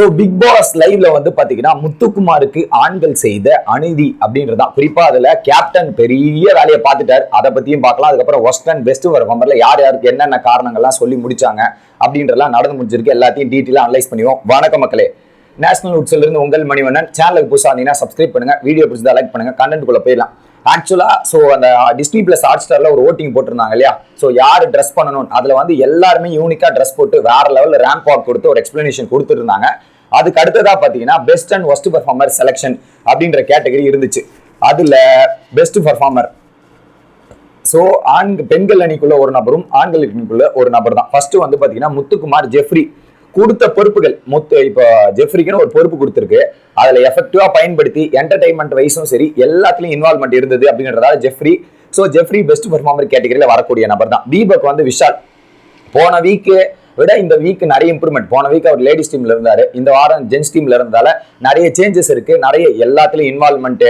So big pass லைவ்ல வந்து பாத்தீங்கன்னா முத்துக்குமாருக்கு ஆண்கள் செய்த அநீதி அப்படின்றதான் குறிப்பா அதுல கேப்டன் பெரிய வேலையை பார்த்துட்டார். அதை பத்தியும் பார்க்கலாம். அதுக்கப்புறம் ஒஸ்ட் அண்ட் வர பர்ஃபார்மர்ல யார் யாருக்கு என்னென்ன காரணங்கள்லாம் சொல்லி முடிச்சாங்க அப்படின்றலாம் நடந்து முடிஞ்சிருக்கு. எல்லாத்தையும் டீட்டெயிலாக அனலைஸ் பண்ணுவோம் வணக்க மக்களே. நேஷனல் உட்ஸ்ல இருந்து உங்கள் மணிவண்ணன். சேனலுக்கு புதுசாக இருந்தீங்கன்னா சப்ஸ்கிரைப் பண்ணுங்க. வீடியோ பிடிச்சதா லைக் பண்ணுங்க. கண்டென்ட் குள்ள போயிடலாம். ஆக்சுவலாக ஸோ அந்த டிஸ்னி பிளஸ் ஹாட் ஸ்டாரில் ஒரு ஓட்டிங் போட்டிருந்தாங்க இல்லையா? ஸோ யார் ட்ரெஸ் பண்ணணும் அதில் வந்து எல்லாருமே யூனிக்கா ட்ரெஸ் போட்டு வேற லெவலில் ரேம்ப் வாக் கொடுத்து ஒரு எக்ஸ்பிளனேஷன் கொடுத்துருந்தாங்க. அதுக்கு அடுத்ததாக பார்த்தீங்கன்னா best and worst performer selection அப்படின்ற கேட்டகரி இருந்துச்சு. அதில் பெஸ்ட் பர்ஃபார்மர் ஸோ ஆண் பெண்கள் அணிக்குள்ள ஒரு நபரும் ஆண்கள் அணிக்குள்ள ஒரு நபர் தான் ஃபர்ஸ்ட் வந்து பார்த்தீங்கன்னா முத்துக்குமார் ஜெஃப்ரி கொடுத்த பொறுப்புகள் மொத்த இப்போ ஜெஃப்ரிக்குன்னு ஒரு பொறுப்பு கொடுத்துருக்கு. அதில் எஃபெக்டிவா பயன்படுத்தி என்டர்டைன்மெண்ட் வைஸும் சரி எல்லாத்துலயும் இன்வால்மெண்ட் இருந்தது அப்படின்றதால Jeffrey so Jeffrey best performer கேட்டகரியில் வரக்கூடிய நபர் தான். தீபக் வந்து விஷால். போன வீக்கு விட இந்த வீக் நிறைய இம்ப்ரூவ்மெண்ட் போன வீக் அவர் லேடிஸ் டீம்ல இருந்தாரு. இந்த வாரம் ஜென்ஸ் டீம்ல இருந்ததால நிறைய சேஞ்சஸ் இருக்கு. நிறைய எல்லாத்துலயும் இன்வால்மெண்ட்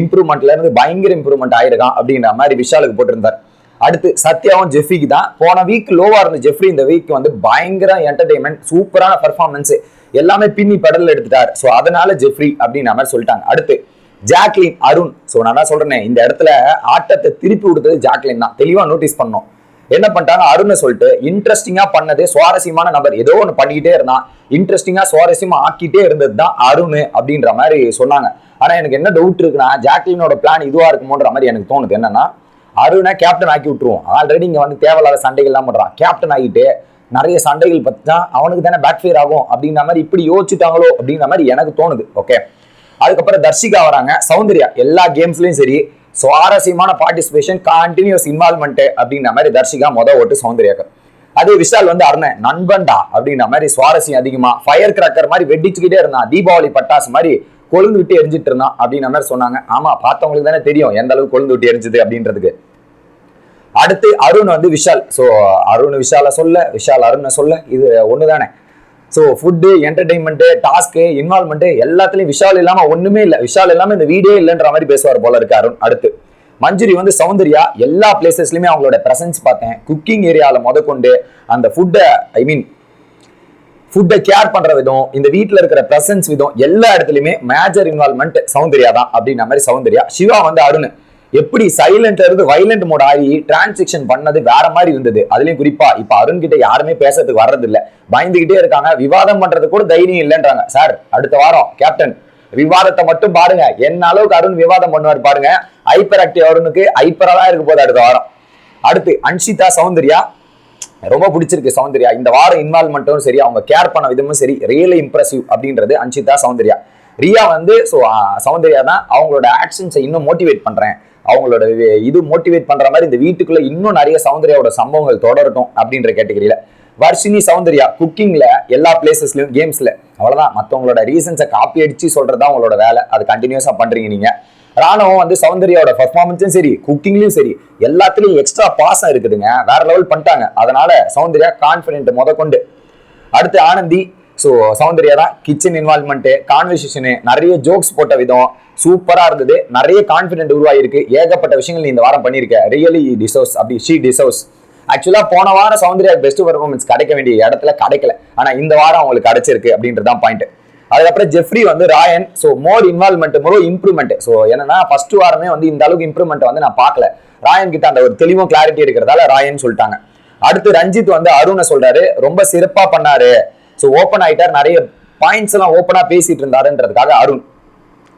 இம்ப்ரூவ்மெண்ட்ல இருந்து பயங்கர இம்ப்ரூவ்மெண்ட் ஆயிருக்கான் அப்படின்ற மாதிரி விஷாலுக்கு போட்டிருந்தார். அடுத்து சத்யாவும் ஜெஃப்ரிக்கு தான். போன வீக் லோவா இருந்த ஜெஃப்ரி இந்த வீக் வந்து பயங்கர என்டர்டைன்மெண்ட் சூப்பரான பெர்ஃபார்மன்ஸ் எல்லாமே பின்னி பெடல் எடுத்துட்டார். ஸோ அதனால ஜெஃப்ரி அப்படின்ற மாதிரி சொல்லிட்டாங்க. அடுத்து ஜாக்லின் அருண். ஸோ நான் தான் சொல்றேன் இந்த இடத்துல ஆட்டத்தை திருப்பி கொடுத்தது ஜாக்லின் தான். தெளிவாக நோட்டீஸ் பண்ணோம் என்ன பண்ணிட்டாங்க? அருணை சொல்லிட்டு இன்ட்ரெஸ்டிங்காக பண்ணது சுவாரஸ்யமான நபர். ஏதோ ஒன்று பண்ணிக்கிட்டே இருந்தான். இன்ட்ரெஸ்டிங்காக சுவாரஸ்யமா ஆக்கிட்டே இருந்தது தான் அருண் அப்படின்ற மாதிரி சொன்னாங்க. ஆனால் எனக்கு என்ன டவுட் இருக்குன்னா ஜாக்லினோட பிளான் இதுவாக இருக்குமோன்ற மாதிரி எனக்கு தோணுது. என்னன்னா அருணை கேப்டன் ஆக்கி விட்டுருவோம். ஆல்ரெடி இங்கே வந்து தேவையில்லாத சண்டைகள்லாம் பண்ணுறான் கேப்டன் ஆகிட்டு நிறைய சண்டைகள் பற்றி தான் அவனுக்கு தானே பேக் ஆகும் அப்படிங்கிற மாதிரி இப்படி யோசிச்சுட்டாங்களோ அப்படின்ற மாதிரி எனக்கு தோணுது. ஓகே அதுக்கப்புறம் தர்ஷிகா வராங்க. சௌந்தர்யா எல்லா கேம்ஸ்லையும் சரி சுவாரஸ்யமான பார்ட்டிசிபேஷன் கண்டினியூஸ் இன்வால்மெண்ட் அப்படிங்கிற மாதிரி தர்ஷிகா மொதல் ஓட்டு சௌந்தர்யாக்கு அதே விஷால் வந்து அருணன் நண்பன்டா அப்படிங்கிற மாதிரி சுவாரஸ்யம் அதிகமா ஃபயர் கிராக்கர் மாதிரி வெடிச்சுக்கிட்டே இருந்தான். தீபாவளி பட்டாசு மாதிரி கொழுந்து விட்டு எரிஞ்சிட்டு இருந்தான் அப்படின்ற மாதிரி சொன்னாங்க. ஆமா பார்த்தவங்களுக்கு தானே தெரியும் எந்த அளவுக்கு கொழுந்து விட்டு எரிஞ்சுது அப்படின்றதுக்கு. அடுத்து அருண் வந்து விஷால். ஸோ அருண் விஷால சொல்ல விஷால் அருணை சொல்ல இது ஒன்று தானே so food entertainment task involvement எல்லாத்துலேயும் விஷால் இல்லாமல் ஒன்றுமே இல்லை. விஷால் இல்லாமல் இந்த வீடே இல்லைன்ற மாதிரி பேசுவார் போல இருக்கு அருண். அடுத்து மஞ்சுரி வந்து சௌந்தர்யா எல்லா பிளேசஸ்லையுமே அவங்களோட ப்ரெசன்ஸ் பார்த்தேன். குக்கிங் ஏரியாவில் முதற்கொண்டு அந்த ஃபுட்டை ஐ மீன் ஃபுட்டை கேர் பண்ற விதம் இந்த வீட்டில் இருக்கிற ப்ரெசன்ஸ் விதம் எல்லா இடத்துலையுமே மேஜர் இன்வால்மெண்ட் சௌந்தர்யா தான் அப்படின்ற மாதிரி சௌந்தர்யா. சிவா வந்து அருண். எப்படி சைலண்ட்ல இருந்து வைலண்ட் மோட் ஆகி டிரான்சாக்ஷன் பண்ணது வேற மாதிரி இருந்தது. அதுலயும் குறிப்பா இப்ப அருண் கிட்ட யாருமே பேசுறதுக்கு வர்றது இல்ல பயந்துகிட்டே இருக்காங்க. விவாதம் பண்றது கூட தைரியம் இல்லைன்றாங்க. சார் அடுத்த வாரம் கேப்டன் விவாதத்தை மட்டும் பாருங்க. என்ன அளவுக்கு அருண் விவாதம் பண்ணுவார் பாருங்க. ஹைப்பர் ஆக்டிவ் அருணுக்கு ஹைப்பரா தான் இருக்க போது அடுத்த வாரம். அடுத்து அன்ஷிதா சௌந்தர்யா. ரொம்ப பிடிச்சிருக்கு சௌந்தர்யா. இந்த வாரம் இன்வால்மெண்ட்டும் சரி அவங்க கேர் பண்ண விதமும் சரி ரியலி இம்ப்ரெசிவ் அப்படின்றது அன்ஷிதா சௌந்தர்யா. ரியா வந்து ஸோ சௌந்தர்யா தான் அவங்களோட ஆக்ஷன்ஸை இன்னும் மோட்டிவேட் பண்ணுறேன் அவங்களோட இது மோட்டிவேட் பண்ணுற மாதிரி இந்த வீட்டுக்குள்ள இன்னும் நிறைய சௌந்தர்யாவோட சம்பவங்கள் தொடரட்டும் அப்படின்ற கேட்டகரியில் வர்ஷினி சௌந்தர்யா குக்கிங்ல எல்லா பிளேசஸ்லயும் கேம்ஸ்ல அவ்வளவுதான். மற்றவங்களோட ரீசன்ஸை காப்பி அடிச்சு சொல்றதுதான் உங்களோட வேலை. அது கண்டினியூஸா பண்றீங்க நீங்க. ராணுவம் வந்து சௌந்தர்யாவோட பர்ஃபார்மன்ஸும் சரி குக்கிங்லயும் சரி எல்லாத்துலயும் எக்ஸ்ட்ரா பாசம் இருக்குதுங்க. வேற லெவல் பண்ணிட்டாங்க. அதனால சௌந்தர்யா கான்பிடென்ட் முத கொண்டு. அடுத்து ஆனந்தி. ஸோ சௌந்தர்யா தான் கிச்சன் இன்வால்மெண்ட்டு கான்வர்சேஷனு நிறைய ஜோக்ஸ் போட்ட விதம் சூப்பராக இருந்தது. நிறைய கான்ஃபிடென்ட் உருவாயிருக்கு. ஏகப்பட்ட விஷயங்கள் நீ இந்த வாரம் பண்ணியிருக்க ரியலி டிசோஸ் அப்படி ஷீ டிசோஸ் ஆக்சுவலாக போன வாரம் சௌந்தர்யா பெஸ்ட் பர்ஃபார்மன்ஸ் கிடைக்க வேண்டிய இடத்துல கிடைக்கல. ஆனால் இந்த வாரம் அவங்களுக்கு கிடைச்சிருக்கு அப்படின்றதான் பாயிண்ட் அதுக்கப்புறம் ஜெஃப்ரி வந்து Rayan so more involvement more improvement so என்னன்னா ஃபர்ஸ்ட் வாரமே வந்து இந்த அளவுக்கு இம்ப்ரூவ்மெண்ட் வந்து நான் பார்க்கல. ராயன் கிட்ட அந்த ஒரு தெளிவும் கிளாரிட்டி இருக்கிறதால ராயன் சொல்லிட்டாங்க. அடுத்து ரஞ்சித் வந்து அருணை சொல்றாரு. ரொம்ப சிறப்பா பண்ணாரு. ஸோ ஓப்பன் ஆயிட்டார். நிறைய பாயிண்ட்ஸ் எல்லாம் ஓப்பனா பேசிட்டு இருந்தாருன்றதுக்காக அருண்.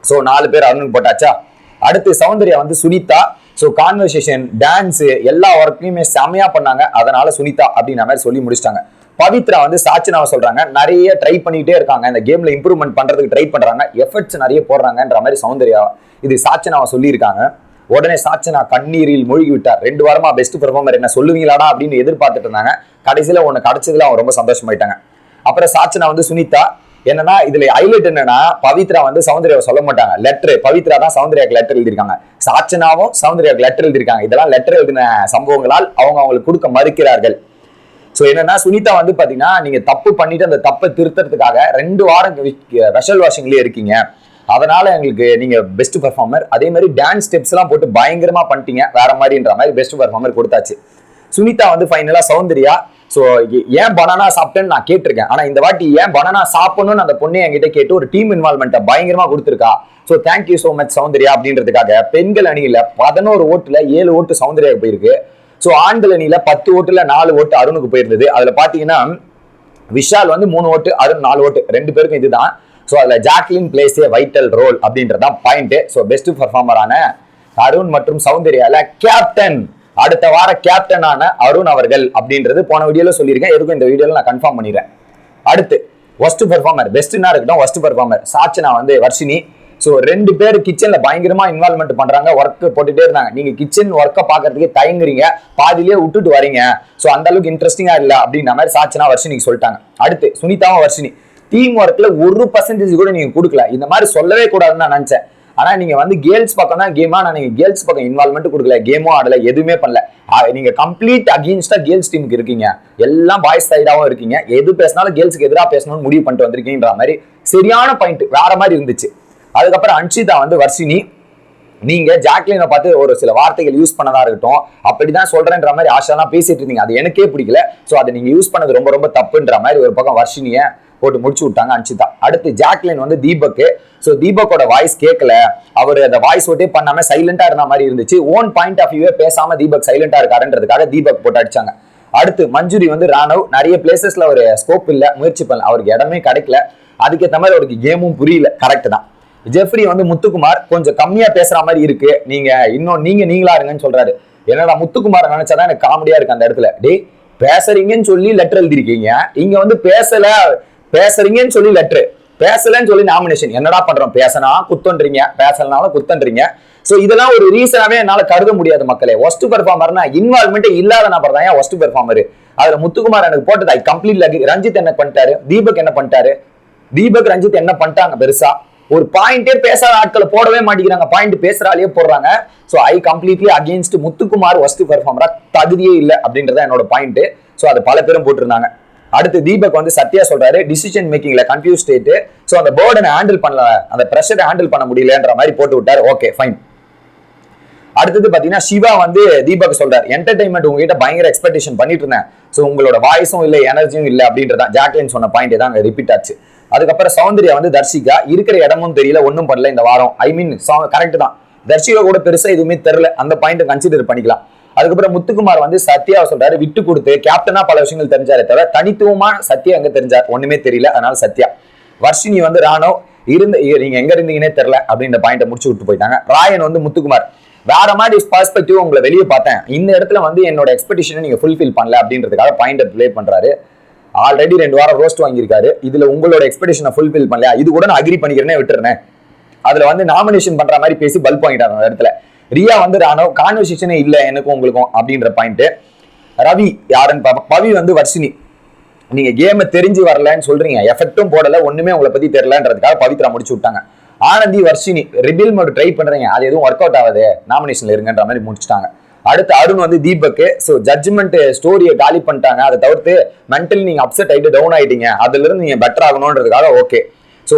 ஸோ நாலு பேர் அருணுக்கு போட்டாச்சா? அடுத்து சௌந்தர்யா வந்து சுனிதா. ஸோ கான்வர்சேஷன் டான்ஸு எல்லா ஒர்க்கையுமே செமையாக பண்ணாங்க. அதனால சுனிதா அப்படின்ற மாதிரி சொல்லி முடிச்சிட்டாங்க. பவித்ரா வந்து சாச்சனாவை சொல்றாங்க. நிறைய ட்ரை பண்ணிட்டே இருக்காங்க. இந்த கேம்ல இம்ப்ரூவ்மெண்ட் பண்றதுக்கு ட்ரை பண்றாங்க. எஃபர்ட்ஸ் நிறைய போடுறாங்கன்ற மாதிரி சௌந்தர்யா இது சாச்சனாவை சொல்லியிருக்காங்க. உடனே சாச்சனா கண்ணீரில் மூழ்கி விட்டார் ரெண்டு வாரமா பெஸ்ட் பெர்ஃபார்மர் என்ன சொல்லுவீங்களாடா அப்படின்னு எதிர்பார்த்துட்டு இருந்தாங்க. கடைசியில ஒன்னு கிடைச்சதுல அவங்க ரொம்ப சந்தோஷமாயிட்டாங்க. அப்புறம் சாச்சனா வந்து சுனிதா என்னன்னா இதுல ஹைலைட் என்னன்னா பவித்ரா வந்து சௌந்தர்யாவை சொல்ல மாட்டாங்க. லெட்டர் பவித்ரா தான் சௌந்தர்யாக்கு லெட்டர் எழுதியிருக்காங்க. சாச்சனாவும் சௌந்தர்யாக்கு லெட்டர் எழுதியிருக்காங்க. இதெல்லாம் லெட்டர் எழுதின சம்பவங்களால் அவங்க அவங்களுக்கு கொடுக்க மறுக்கிறார்கள். ஸோ என்னன்னா சுனிதா வந்து பாத்தீங்கன்னா நீங்க தப்பு பண்ணிட்டு அந்த தப்பை திருத்தறதுக்காக ரெண்டு வாரம் வெஷல் வாஷிங்லயே இருக்கீங்க. அதனால எங்களுக்கு நீங்க பெஸ்ட் பெர்ஃபார்மர் அதே மாதிரி டான்ஸ் ஸ்டெப்ஸ் எல்லாம் போட்டு பயங்கரமா பண்ணிட்டீங்க. வேற மாதிரின்ற மாதிரி பெஸ்ட் பெர்ஃபார்மர் கொடுத்தாச்சு. சுனிதா வந்து ஃபைனலா சௌந்தர்யா. ஸோ ஏன் பனானா சாப்பிட்டேன்னு நான் கேட்டிருக்கேன். ஆனா இந்த வாட்டி ஏன் பனானா சாப்பிடணும்னு அந்த பொண்ணு என்கிட்ட கேட்டு ஒரு டீம் இன்வால்மெண்ட்டை பயங்கரமா கொடுத்துருக்கா. So thank you so much Soundarya அப்படின்றதுக்காக பெண்கள் அணியில பதினோரு ஓட்டுல ஏழு ஓட்டு சௌந்தர்யா போயிருக்கு. ஸோ ஆண்கள் அணியில பத்து ஓட்டுல நாலு ஓட்டு அருணுக்கு போயிருந்தது. அதுல பாத்தீங்கன்னா விஷால் வந்து மூணு ஓட்டு அருண் நாலு ஓட்டு ரெண்டு பேருக்கும் இதுதான். ஸோ அதில் Jacqueline plays a vital role அப்படின்றதான் பாயிண்ட் ஸோ பெஸ்ட் பர்ஃபார்மரான அருண் மற்றும் சௌந்தர்யால கேப்டன் அடுத்த வார கேப்டனான அருண் அவர்கள் அப்படின்றது போன வீடியோல சொல்லியிருக்கேன். எதுக்கும் இந்த வீடியோல நான் கன்ஃபார்ம் பண்ணிடுறேன். அடுத்து ஒஸ்ட் பெர்ஃபார்மர் பெஸ்ட்னா இருக்கட்டும் ஒஸ்ட் பெர்ஃபார்மர் சாச்சனா வந்து வர்ஷினி. ஸோ ரெண்டு பேர் கிச்சனில் பயங்கரமாக இன்வால்மெண்ட் பண்ணுறாங்க ஒர்க் போட்டுகிட்டே இருந்தாங்க. நீங்கள் கிச்சன் ஒர்க்கை பார்க்குறதுக்கே தயங்குறீங்க. பாதியிலே விட்டுட்டு வரீங்க. ஸோ அந்த அளவுக்கு இல்லை அப்படின்ற மாதிரி சாச்சனா வர்ஷினிக்கு சொல்லிட்டாங்க. அடுத்து சுனிதாவும் வர்ஷினி. டீம் ஒர்க்கில் ஒரு பர்சன்டேஜ் கூட நீங்கள் கொடுக்கல. இந்த மாதிரி சொல்லவே கூடாதுன்னு நான் நினச்சேன். ஆனால் நீங்கள் வந்து கேர்ள்ஸ் பக்கம் தான் கேமா நான் நீங்கள் கேர்ள்ஸ் பக்கம் இன்வால்மெண்ட் கொடுக்கல. கேமும் ஆடலை எதுவுமே பண்ணல. நீங்கள் கம்ப்ளீட் அகேன்ஸ்டா கேர்ள்ஸ் டீமுக்கு இருக்கீங்க. எல்லாம் பாய்ஸ் சைடாகவும் இருக்கீங்க. எது பேசினாலும் கேர்ள்ஸுக்கு எதிராக பேசணும்னு முடிவு பண்ணிட்டு வந்திருக்கீங்கன்ற மாதிரி சரியான பாயிண்ட் வேற மாதிரி இருந்துச்சு. அதுக்கப்புறம் அன்ஷிதா வந்து வர்ஷினி. நீங்க ஜாக்லினை பார்த்து ஒரு சில வார்த்தைகள் யூஸ் பண்ணதா இருக்கட்டும் அப்படிதான் சொல்றேன்ற மாதிரி ஆஷாலாம் பேசிட்டு இருந்தீங்க. அது எனக்கே பிடிக்கல. சோ அதை நீங்க யூஸ் பண்ணது ரொம்ப ரொம்ப தப்புன்ற மாதிரி ஒரு பக்கம் வர்ஷினிய போட்டு முடிச்சு விட்டாங்க அன்ஷிதா. அடுத்து ஜாக்லின் வந்து தீபக்கு. ஸோ தீபக்கோட வாய்ஸ் கேட்கல. அவர் அந்த வாய்ஸ் ஓட்டே பண்ணாம சைலண்டா இருந்த மாதிரி இருந்துச்சு. ஓன் பாயிண்ட் ஆஃப் வியூவே பேசாம தீபக் சைலண்டா இருக்காருன்றதுக்காக தீபக் போட்டு அடிச்சாங்க. அடுத்து மஞ்சுரி வந்து ராணவ். நிறைய பிளேசஸ்ல ஒரு ஸ்கோப் இல்லை. முயற்சி பண்ணல. அவருக்கு இடமே கிடைக்கல. அதுக்கேற்ற மாதிரி அவருக்கு கேமும் புரியல. கரெக்ட் தான். ஜெஃப்ரி வந்து முத்துக்குமார் கொஞ்சம் கம்மியா பேசுற மாதிரி இருக்கு. நீங்க இன்னும் நீங்க நீங்களா இருங்கன்னு சொல்றாரு. என்னடா முத்துக்குமார் நினைச்சாதான் எனக்கு காமெடியா இருக்கு அந்த இடத்துல. டேய் பேசுறீங்கன்னு சொல்லி லெட்டர் எழுதிருக்கீங்க இங்க வந்து பேசல பேசுறீங்கன்னு சொல்லி லெட்டர் பேசலன்னு சொல்லி நாமினேஷன் என்னடா பண்றோம்? பேசினா குத்தன்றீங்க. பேசலனால குத்தன்றீங்க. சோ இதெல்லாம் ஒரு ரீசனாவே என்னால கருத முடியாது மக்களே. ஒஸ்ட் பெர்ஃபார்மர்னா இன்வால்மெண்ட் இல்லாத நபர் தான் ஏன் ஒஸ்ட் பெர்ஃபார்மர் அதுல முத்துக்குமார் எனக்கு போட்டது ஐ கம்ப்ளீட் ரஞ்சித் என்ன பண்ணிட்டாரு? தீபக் என்ன பண்ணிட்டாரு? தீபக் ரஞ்சித் என்ன பண்ணிட்டாங்க பெருசா? ஒரு பாயிண்டே பேசாத ஆட்களை போடவே மாட்டேங்கிறாங்க. பாயிண்ட் பேசுறாலே போடுறாங்க. So I completely against Muthukumar worst பெர்ஃபார்மரா தகுதியே இல்லை அப்படின்றத என்னோட பாயிண்ட் ஸோ அது பல பேரும் போட்டிருந்தாங்க. அடுத்து தீபக் வந்து சத்யா சொல்றாரு டிசிஷன் மேக்கிங்ல கன்ஃபியூஸ் ஸ்டேட்டு ஸோ அந்த பேர்டனை ஹேண்டில் பண்ணல. அந்த ப்ரெஷரை ஹேண்டில் பண்ண முடியலன்ற மாதிரி போட்டு விட்டாரு. ஓகே ஃபைன் அடுத்தது பார்த்தீங்கன்னா சிவா வந்து தீபக் சொல்றாரு என்டர்டைன்மெண்ட் உங்ககிட்ட பயங்கர எக்ஸ்பெக்டேஷன் பண்ணிட்டு இருந்தேன். ஸோ உங்களோட வாய்ஸும் இல்லை எனர்ஜியும் இல்லை அப்படின்றதான் ஜாக்லின் சொன்ன பாயிண்ட் தான் ரிப்பீட் ஆச்சு. அதுக்கப்புறம் சௌந்தர்யா வந்து தர்ஷிகா. இருக்கிற இடமும் தெரியல ஒன்றும் பண்ணல இந்த வாரம். ஐ மீன் கரெக்ட் தான். தர்ஷிகா கூட பெருசா எதுவுமே தெரில அந்த பாயிண்ட் கன்சிடர் பண்ணிக்கலாம். அதுக்கப்புறம் முத்துக்குமார் வந்து சத்யாவை சொல்றாரு விட்டு கொடுத்து கேப்டனா பல விஷயங்கள் தெரிஞ்சாரே தவிர தனித்துவமா சத்யா எங்க தெரிஞ்சார்? ஒண்ணுமே தெரியல. அதனால சத்யா. வர்ஷினி வந்து ராணவ் இருந்த நீங்க எங்க இருந்தீங்கன்னே தெரியல அப்படின்ற பாயிண்ட முடிச்சு விட்டு போயிட்டாங்க. ராயன் வந்து முத்துக்குமார் வேற மாதிரி பர்ஸ்பெக்டிவ் உங்களை வெளியே பார்த்தேன். இந்த இடத்துல வந்து என்னோட எக்ஸ்பெக்டேஷனை நீங்க ஃபுல்ஃபில் பண்ணல அப்படின்றதுக்காக பாயிண்ட் ப்ளே பண்றாரு. ஆல்ரெடி ரெண்டு வாரம் ரோஸ்ட் வாங்கியிருக்காரு. இதுல உங்களோட எக்ஸ்பெக்டேஷனை ஃபுல்ஃபில் பண்ணல இது கூட நான் அக்ரி பண்ணிக்கிறேன்னே விட்டுறேன். அதுல வந்து நாமினேஷன் பண்ற மாதிரி பேசி பல்ப் வாங்கிட்டாங்க அந்த இடத்துல. ரியா வந்து ராணவ் கான்வர்சேஷனே இல்லை எனக்கும் உங்களுக்கும் அப்படின்ற பாயிண்ட் ரவி யாருன்னு பாப்பா பவி வந்து வர்ஷினி. நீங்க கேமை தெரிஞ்சு வரலன்னு சொல்றீங்க. எஃபெக்டும் போடல ஒண்ணுமே உங்களை பத்தி தெரியலன்றதுக்காக பவித்ரா முடிச்சு விட்டாங்க. Anandhi Varshini rebel mode try பண்றீங்க. அது எதுவும் ஒர்க் அவுட் ஆகுது. நாமினேஷன்ல இருங்கன்ற மாதிரி முடிச்சுட்டாங்க. அடுத்து அருண் வந்து தீபக்கு. ஸோ ஜட்ஜ்மெண்ட் ஸ்டோரியை காலி பண்ணிட்டாங்க. அதை தவிர்த்து மென்டலி நீங்க அப்செட் ஆகிட்டு டவுன் ஆயிட்டீங்க. அதுலேருந்து நீங்கள் நீங்க பெட்டர் ஆகணுன்றதுக்காக ஓகே ஸோ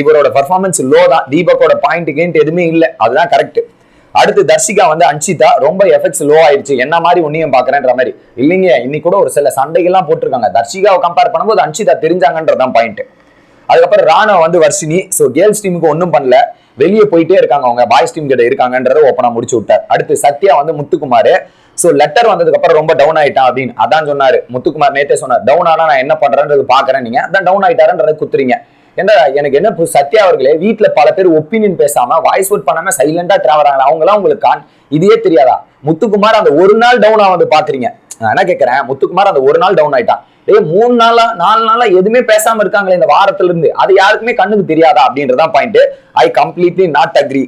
இவரோட பர்ஃபார்மன்ஸ் லோ தான். தீபக்கோட பாயிண்ட் கேண்ட் எதுவுமே இல்லை. அதுதான் கரெக்ட் அடுத்து தர்ஷிகா வந்து அன்ஷிதா. ரொம்ப எஃபெக்ட்ஸ் லோ ஆயிடுச்சு. என்ன மாதிரி ஒன்றையும் பாக்குறேன்ற மாதிரி. இல்லைங்க இன்னைக்கு கூட ஒரு சில சண்டைகள்லாம் போட்டிருக்காங்க. தர்ஷிகாவை கம்பேர் பண்ணும்போது அன்ஷிதா தெரிஞ்சாங்கன்றதான் பாயிண்ட் அதுக்கப்புறம் ராணா வந்து வர்ஷினி. ஸோ கேர்ள்ஸ் டீமுக்கு ஒன்றும் பண்ணல. வெளியே போயிட்டே இருக்காங்க அவங்க. பாய்ஸ் டீம் கிட்ட இருக்காங்கன்றத ஓப்பனா முடிச்சு விட்டார். அடுத்து சத்யா வந்து முத்துக்குமார். ஸோ லெட்டர் வந்ததுக்கு அப்புறம் ரொம்ப டவுன் ஆயிட்டான் அப்படின்னு. அதான் சொன்னாரு. முத்துக்குமார் நேத்தே சொன்னார் டவுன் ஆனா நான் என்ன பண்றேன்றது பாக்குறேன் நீங்க. அதான் டவுன் ஆயிட்டாருன்றத குத்துறீங்க. என்ன எனக்கு என்ன புது- சத்யா அவர்களே வீட்டில் பல பேர் ஒப்பீனியன் பேசாம வாய்ஸ் அவுட் பண்ணாம சைலண்டா டிராவறாங்க அவங்களாம் உங்களுக்கு கான் இதே தெரியாதா? முத்துக்குமார் அந்த ஒரு நாள் டவுன் ஆனது பாக்குறீங்க. நான் என்ன கேட்கறேன் முத்துக்குமார் அந்த ஒரு நாள் டவுன் ஆயிட்டான். ஏ மூணு நாளா நாலு நாளா எதுவுமே பேசாம இருக்காங்களே இந்த வாரத்துல இருந்து அது யாருக்குமே கண்ணுக்கு தெரியாதா அப்படின்றதான் point I completely not agree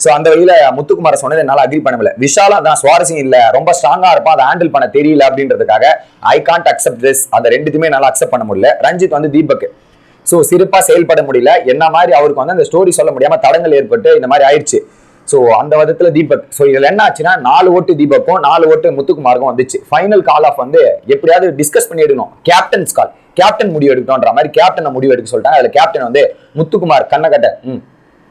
so அந்த வழியில முத்துக்குமார சொன்னது என்னால அக்ரி பண்ண முடியல. விஷாலா தான் சுவாரஸ்யம் இல்லை. ரொம்ப ஸ்ட்ராங்காக இருப்பா அதை ஹேண்டில் பண்ண தெரியல அப்படின்றதுக்காக ஐ கான்ட் அக்செப்ட் திஸ் அந்த ரெண்டுத்துமே என்னால் அக்செப்ட் பண்ண முடியல. ரஞ்சித் வந்து தீபக் ஸோ சிறப்பாக செயல்பட முடியல. என்ன மாதிரி அவருக்கு வந்து அந்த ஸ்டோரி சொல்ல முடியாமல் தடங்கள் ஏற்பட்டு இந்த மாதிரி ஆயிடுச்சு. ஸோ அந்த விதத்தில் தீபக். ஸோ இதில் என்ன ஆச்சுன்னா நாலு ஓட்டு தீபக்கும் நாலு ஓட்டு முத்துக்குமாருக்கும் வந்துச்சு. ஃபைனல் கால் ஆஃப் வந்து எப்படியாவது டிஸ்கஸ் பண்ணி எடுக்கணும் கேப்டன்ஸ் கால் கேப்டன் முடிவு எடுக்கணும்ன்ற மாதிரி கேப்டனை முடிவு எடுக்க சொல்லிட்டாங்க. அதில் கேப்டன் வந்து முத்துக்குமார் கண்ணகட்டை ம்.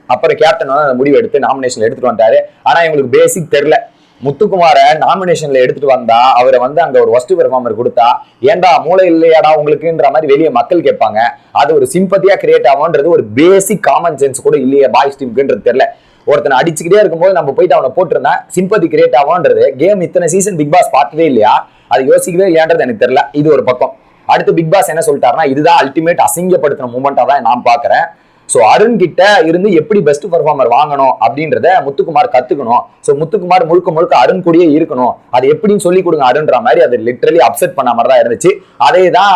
அப்புறம் கேப்டன் வந்து அந்த முடிவு எடுத்து நாமினேஷன் எடுத்துட்டு வந்தாரு ஆனால் இவங்களுக்கு பேசிக் தெரில. முத்துக்குமாரை நாமினேஷன்ல எடுத்துட்டு வந்தா அவரை வந்து அங்க ஒரு ஒஸ்ட் பெர்ஃபார்மர் கொடுத்தா ஏன்டா மூளை இல்லையாடா உங்களுக்குன்ற மாதிரி வெளியே மக்கள் கேட்பாங்க. அது ஒரு சிம்பத்தியா கிரியேட் ஆகும்ன்றது ஒரு பேசிக் காமன் சென்ஸ் கூட இல்லையே பாய்ஸ் டீமுக்குன்றது தெரியல ஒருத்தனை அடிச்சுக்கிட்டே இருக்கும்போது நம்ம போயிட்டு அவனை போட்டிருந்தா சிம்பதி கிரியேட் ஆகும்ன்றது. கேம் இத்தனை சீசன் பிக் பாஸ் பார்த்ததே இல்லையா? அது யோசிக்கவே இல்லையான்றது எனக்கு தெரியல. இது ஒரு பக்கம். அடுத்து பிக் பாஸ் என்ன சொல்லிட்டாருன்னா இதுதான் அல்டிமேட் அசிங்கப்படுத்தின மூமெண்டா தான் நான் பாக்குறேன் ஸோ அருண் கிட்ட இருந்து எப்படி பெஸ்ட் பர்ஃபார்மர் வாங்கணும் அப்படின்றத முத்துக்குமார் கத்துக்கணும். ஸோ முத்துக்குமார் முழுக்க முழுக்க அருண் கூடயே இருக்கணும். அது எப்படின்னு சொல்லி கொடுங்க அருண்ற மாதிரி அது லிட்ரலி அப்செட் பண்ண மாதிரி தான் இருந்துச்சு. அதே தான்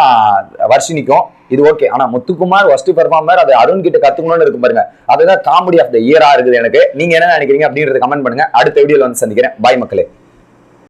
வர்ஷினிக்கும். இது ஓகே ஆனா முத்துக்குமார் ஃபர்ஸ்ட் பெர்ஃபார்மர் அது அருண் கிட்ட கத்துக்கணும்னு இருக்கு பாருங்க. அதுதான் காமெடி ஆஃப் த இயரா இருக்குது எனக்கு. நீங்க என்ன நினைக்கிறீங்க அப்படின்றத கமெண்ட் பண்ணுங்க. அடுத்த வீடியோல வந்து சந்திக்கிறேன். பாய் மக்களே.